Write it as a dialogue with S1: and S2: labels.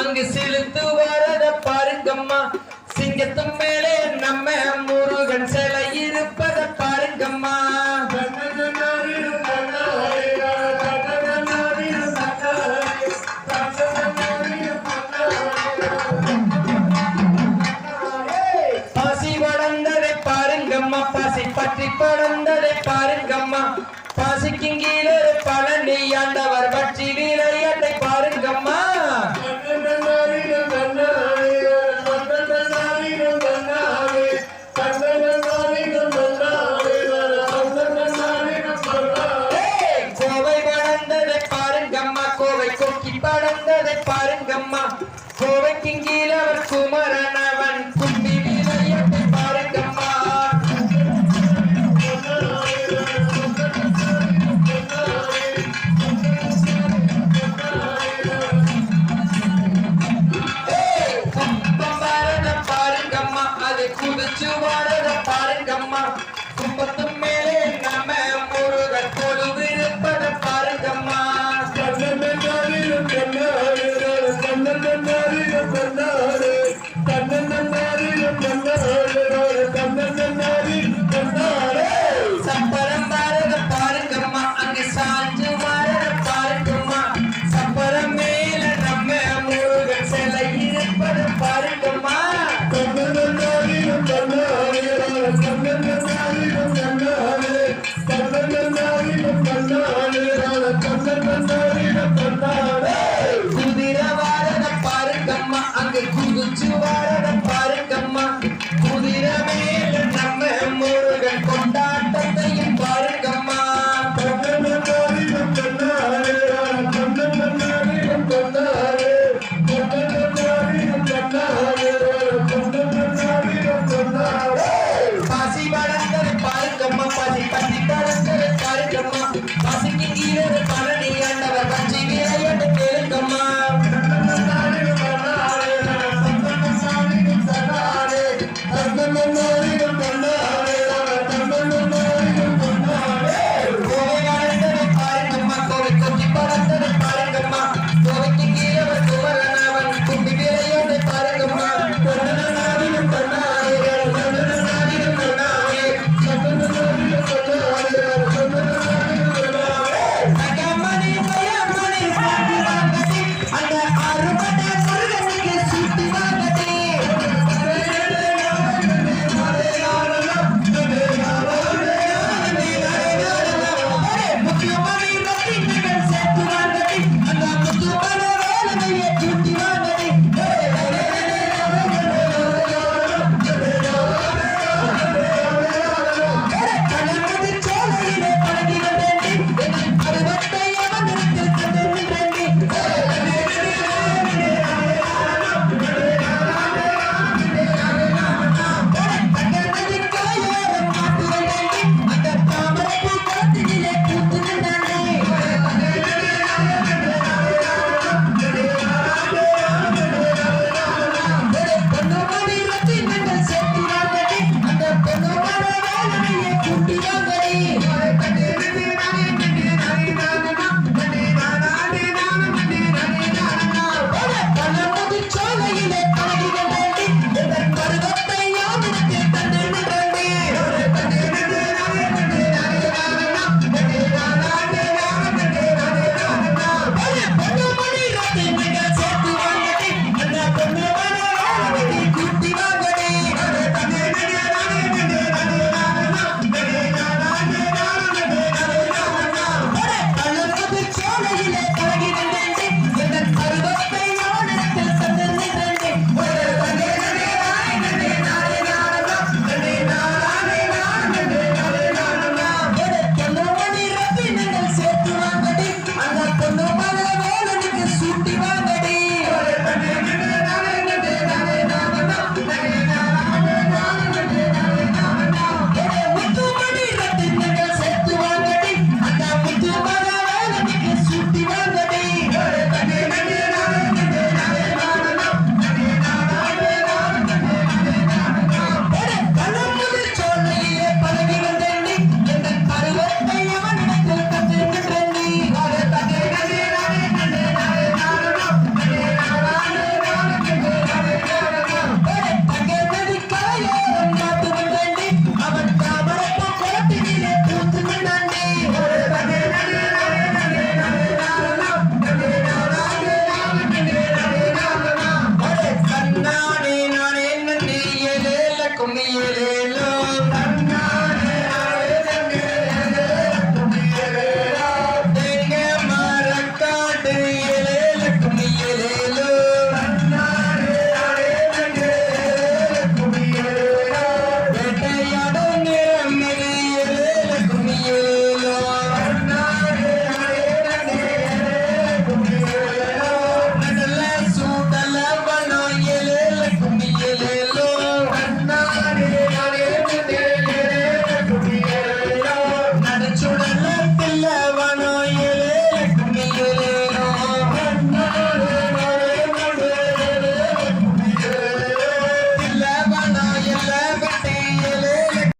S1: அங்கு செலுத்து வரத பாருங்கம்மா. சிங்கத்தம் மேல anda பிடிச்சு வாழற பாருங்கம்மா. கும்பத்து மேலே நம்ம முருக பொழுது இருப்பத பாருங்கம்மா.
S2: கண்ணன் கண்ணாரிலும் கண்ணன் கண்ணாரிலும் கண்ணன் சரண சரண
S1: உண்மையிலே